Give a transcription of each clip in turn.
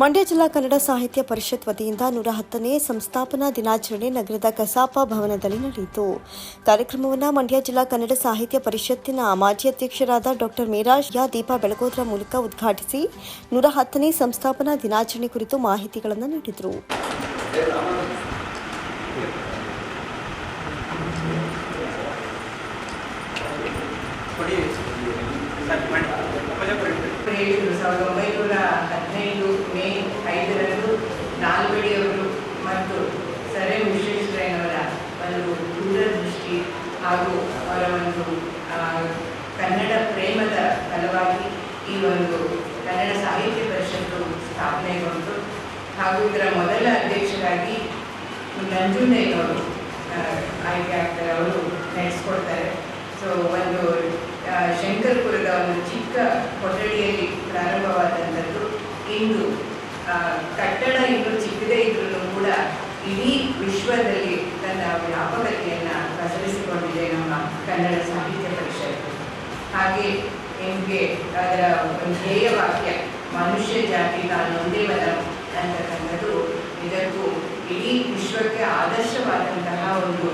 ಮಂಡ್ಯ ಜಿಲ್ಲಾ ಕನ್ನಡ ಸಾಹಿತ್ಯ ಪರಿಷತ್ ವತಿಯಿಂದ ನೂರ ಹತ್ತನೇ ಸಂಸ್ಥಾಪನಾ ದಿನಾಚರಣೆ ನಗರದ ಕಸಾಪ ಭವನದಲ್ಲಿ ನಡೆಯಿತು ಕಾರ್ಯಕ್ರಮವನ್ನು ಮಂಡ್ಯ ಜಿಲ್ಲಾ ಕನ್ನಡ ಸಾಹಿತ್ಯ ಪರಿಷತ್ತಿನ ಮಾಜಿ ಅಧ್ಯಕ್ಷರಾದ ಡಾಕ್ಟರ್ ಮೇರಾಜ್ ಯಾ ದೀಪ ಬೆಳಗೋದ್ರ ಮೂಲಕ ಉದ್ಘಾಟಿಸಿ ನೂರ ಹತ್ತನೇ ಸಂಸ್ಥಾಪನಾ ದಿನಾಚರಣೆ ಕುರಿತು ಮಾಹಿತಿಗಳನ್ನು ನೀಡಿದರು ಸಾವಿರದ ಒಂಬೈನೂರ ಹಾಗೂ ಅವರ ಒಂದು ಕನ್ನಡ ಪ್ರೇಮದ ಫಲವಾಗಿ ಈ ಒಂದು ಕನ್ನಡ ಸಾಹಿತ್ಯ ಪರಿಷತ್ತು ಸ್ಥಾಪನೆಗೊಂಡು ಹಾಗೂ ಇದರ ಮೊದಲ ಅಧ್ಯಕ್ಷರಾಗಿ ನಂಜುಂಡಯ್ಯನವರು ಆಯ್ಕೆ ಆಗ್ತಾರೆ, ಅವರು ನಡೆಸ್ಕೊಡ್ತಾರೆ. ಸೊ ಒಂದು ಶಂಕರ್ಪುರದ ಒಂದು ಚಿಕ್ಕ ಕೊಠಡಿಯಲ್ಲಿ ಪ್ರಾರಂಭವಾದಂಥದ್ದು. ಇಂದು ಕಟ್ಟಡ ಇನ್ನು ಚಿಕ್ಕದೇ ಇದ್ರೂ ಕೂಡ ಇಡೀ ವಿಶ್ವದಲ್ಲಿ ತನ್ನ ವ್ಯಾಪಕತೆಯನ್ನು ಕನ್ನಡ ಸಾಹಿತ್ಯ ಪರಿಷತ್ ಹಾಗೆ ನಿಮಗೆ ಅದರ ಧ್ಯೇಯ ವಾಕ್ಯ, ಮನುಷ್ಯ ಜಾತಿ ತಾನೊಂದೇ ಬಲ ಅಂತಕ್ಕಂಥದ್ದು ಇದಕ್ಕೂ ಇಡೀ ವಿಶ್ವಕ್ಕೆ ಆದರ್ಶವಾದಂತಹ ಒಂದು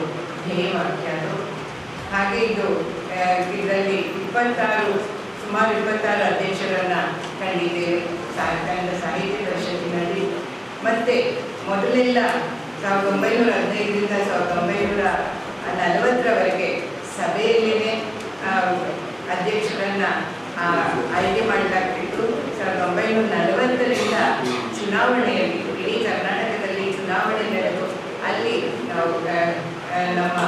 ಧ್ಯೇಯ ವಾಕ್ಯ ಅದು. ಹಾಗೆ ಇದು ಇದರಲ್ಲಿ ಇಪ್ಪತ್ತಾರು, ಸುಮಾರು ಇಪ್ಪತ್ತಾರು ಅಧ್ಯಕ್ಷರನ್ನು ಕಂಡಿದ್ದೇವೆ ಕನ್ನಡ ಸಾಹಿತ್ಯ ಪರಿಷತ್ತಿನಲ್ಲಿ. ಮತ್ತೆ ಮೊದಲೆಲ್ಲ ಸಾವಿರದ ಒಂಬೈನೂರ ಹದಿನೈದರಿಂದ ಸಾವಿರದ ಒಂಬೈನೂರ ನಲವತ್ತರವರೆಗೆ ಸಭೆಯಲ್ಲೇ ಅಧ್ಯಕ್ಷರನ್ನ ಆಯ್ಕೆ ಮಾಡಲಾಗ್ತಿತ್ತು ಸಾವಿರದ ಒಂಬೈನೂರ ನಲವತ್ತರಿಂದ ಚುನಾವಣೆಯಲ್ಲಿ ಇಡೀ ಕರ್ನಾಟಕದಲ್ಲಿ ಚುನಾವಣೆ ನಡೆದು ಅಲ್ಲಿ ನಾವು ನಮ್ಮ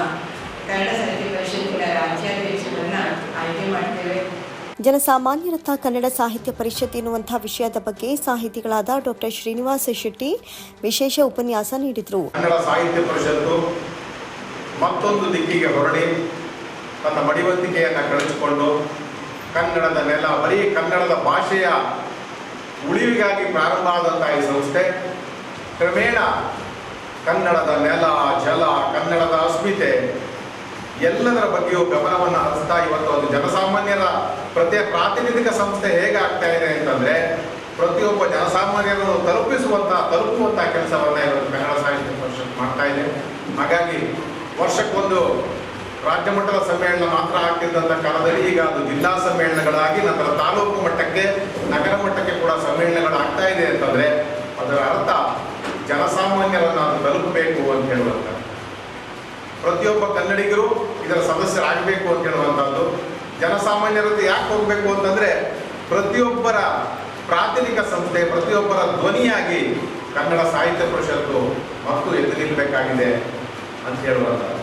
ಕನ್ನಡ ಸಾಹಿತ್ಯ ಪರಿಷತ್ತಿನ ರಾಜ್ಯಾಧ್ಯಕ್ಷರನ್ನ ಆಯ್ಕೆ ಮಾಡ್ತೇವೆ. ಜನಸಾಮಾನ್ಯರತ್ತ ಕನ್ನಡ ಸಾಹಿತ್ಯ ಪರಿಷತ್ ಎನ್ನುವಂತಹ ವಿಷಯದ ಬಗ್ಗೆ ಸಾಹಿತಿಗಳಾದ ಡಾಕ್ಟರ್ ಶ್ರೀನಿವಾಸ ಶೆಟ್ಟಿ ವಿಶೇಷ ಉಪನ್ಯಾಸ ನೀಡಿದರು. ಕನ್ನಡ ಸಾಹಿತ್ಯ ಪರಿಷತ್ತು ಮತ್ತೊಂದು ದಿಕ್ಕಿಗೆ ಹೊರಡಿ. ತನ್ನ ಮಡಿವಂತಿಕೆಯನ್ನು ಕಳಿಸಿಕೊಂಡು ಕನ್ನಡದ ನೆಲ, ಬರೀ ಕನ್ನಡದ ಭಾಷೆಯ ಉಳಿವಿಗಾಗಿ ಪ್ರಾರಂಭ ಆದಂತಹ ಈ ಸಂಸ್ಥೆ, ಕ್ರಮೇಣ ಕನ್ನಡದ ನೆಲ, ಜಲ, ಕನ್ನಡದ ಅಸ್ಮಿತೆ ಎಲ್ಲದರ ಬಗ್ಗೆಯೂ ಗಮನವನ್ನು ಹರಿಸ್ತಾ ಇವತ್ತು ಒಂದು ಜನಸಾಮಾನ್ಯರ ಪ್ರತಿ ಪ್ರಾತಿನಿಧಿಕ ಸಂಸ್ಥೆ ಹೇಗಾಗ್ತಾ ಇದೆ ಅಂತಂದ್ರೆ, ಪ್ರತಿಯೊಬ್ಬ ಜನಸಾಮಾನ್ಯರನ್ನು ತಲುಪಿಸುವಂತಹ ತಲುಪುವಂತಹ ಕೆಲಸವನ್ನ ಇವತ್ತು ಕನ್ನಡ ಸಾಹಿತ್ಯ ಪರಿಷತ್ ಮಾಡ್ತಾ ಇದೆ. ಹಾಗಾಗಿ ವರ್ಷಕ್ಕೊಂದು ರಾಜ್ಯ ಮಟ್ಟದ ಸಮ್ಮೇಳನ ಮಾತ್ರ ಆಗ್ತಿದ್ದಂಥ ಕಾಲದಲ್ಲಿ ಈಗ ಅದು ಜಿಲ್ಲಾ ಸಮ್ಮೇಳನಗಳಾಗಿ ನಂತರ ತಾಲೂಕು ಮಟ್ಟಕ್ಕೆ, ನಗರ ಮಟ್ಟಕ್ಕೆ ಕೂಡ ಸಮ್ಮೇಳನಗಳು ಆಗ್ತಾ ಇದೆ ಅಂತಂದ್ರೆ ಅದರ ಅರ್ಥ ಜನಸಾಮಾನ್ಯರನ್ನು ಅದು ತಲುಪಬೇಕು ಅಂತ ಹೇಳುವಂಥ ಪ್ರತಿಯೊಬ್ಬ ಕನ್ನಡಿಗರು ಇದರ ಸದಸ್ಯರಾಗಬೇಕು ಅಂತ ಹೇಳುವಂಥದ್ದು. ಜನಸಾಮಾನ್ಯರದ್ದು ಯಾಕೆ ಹೋಗಬೇಕು ಅಂತಂದ್ರೆ ಪ್ರತಿಯೊಬ್ಬರ ಪ್ರಾಥಮಿಕ ಸಂಸ್ಥೆ, ಪ್ರತಿಯೊಬ್ಬರ ಧ್ವನಿಯಾಗಿ ಕನ್ನಡ ಸಾಹಿತ್ಯ ಪರಿಷತ್ತು ಮತ್ತು ಎದ್ದು ನಿಲ್ಲಬೇಕಾಗಿದೆ ಅಂತ ಹೇಳುವಂಥದ್ದು.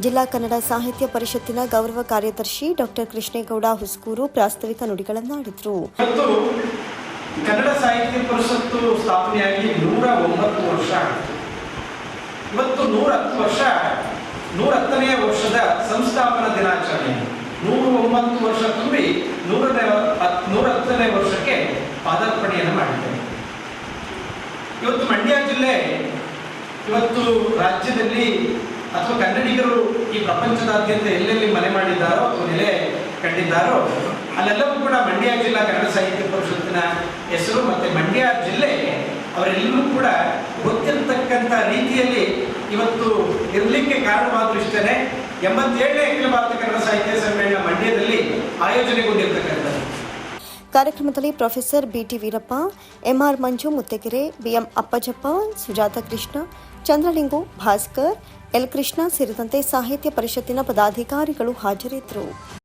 ಜಿಲ್ಲಾ ಕನ್ನಡ ಸಾಹಿತ್ಯ ಪರಿಷತ್ತಿನ ಗೌರವ ಕಾರ್ಯದರ್ಶಿ ಡಾಕ್ಟರ್ ಕೃಷ್ಣೇಗೌಡ ಹುಸ್ಕೂರು ಪ್ರಾಸ್ತಾವಿಕ ನುಡಿಗಳನ್ನಾಡಿದರು. ಕನ್ನಡ ಸಾಹಿತ್ಯ ಪರಿಷತ್ತು ಸ್ಥಾಪನೆಯಾಗಿ ನೂರ ಒಂಬತ್ತು ವರ್ಷ ಇವತ್ತು ನೂರ ಹತ್ತು ವರ್ಷ, ನೂರ ಹತ್ತನೆಯ ವರ್ಷದ ಸಂಸ್ಥಾಪನಾ ದಿನಾಚರಣೆ. ನೂರ ಒಂಬತ್ತು ವರ್ಷ ತುಂಬಿ ನೂರನೇ ನೂರ ಹತ್ತನೇ ವರ್ಷಕ್ಕೆ ಪಾದಾರ್ಪಣೆಯನ್ನು ಮಾಡಿದೆ ಇವತ್ತು ಮಂಡ್ಯ ಜಿಲ್ಲೆ, ಇವತ್ತು ರಾಜ್ಯದಲ್ಲಿ ಅಥವಾ ಕನ್ನಡಿಗರು ಈ ಪ್ರಪಂಚದಾದ್ಯಂತ ಎಲ್ಲೆಲ್ಲಿ ಮನೆ ಮಾಡಿದ್ದಾರೋ ಅಥವಾ ನೆಲೆ ಕಂಡಿದ್ದಾರೋ, ಅಲ್ಲೆಲ್ಲವೂ ಕೂಡ ಮಂಡ್ಯ ಜಿಲ್ಲಾ ಕನ್ನಡ ಸಾಹಿತ್ಯ ಪರಿಷತ್ತಿನ ಹೆಸರು ಮತ್ತೆ ಮಂಡ್ಯ ಜಿಲ್ಲೆ ಅವರೆಲ್ಲರೂ ಕೂಡ ಗೊತ್ತಿರತಕ್ಕಂಥ ರೀತಿಯಲ್ಲಿ ಇವತ್ತು ಇರಲಿಕ್ಕೆ ಕಾರಣವಾದ ಇಷ್ಟೇ ಎಂಬತ್ತೇಳನೇ ಅಖಿಲ ಭಾರತ ಕನ್ನಡ ಸಾಹಿತ್ಯ ಸಮ್ಮೇಳನ ಮಂಡ್ಯದಲ್ಲಿ ಆಯೋಜನೆಗೊಂಡಿರ್ತಕ್ಕಂಥದ್ದು. ಕಾರ್ಯಕ್ರಮದಲ್ಲಿ professor BT Veerappa, MR Manju Muttagere BM Appajappa, Sujata Krishna, Chandralingu Bhaskar, L Krishna ಸೇರಿದಂತೆ ಸಾಹಿತ್ಯ ಪರಿಷತ್ತಿನ ಪದಾಧಿಕಾರಿಗಳು ಹಾಜರಿದ್ದರು.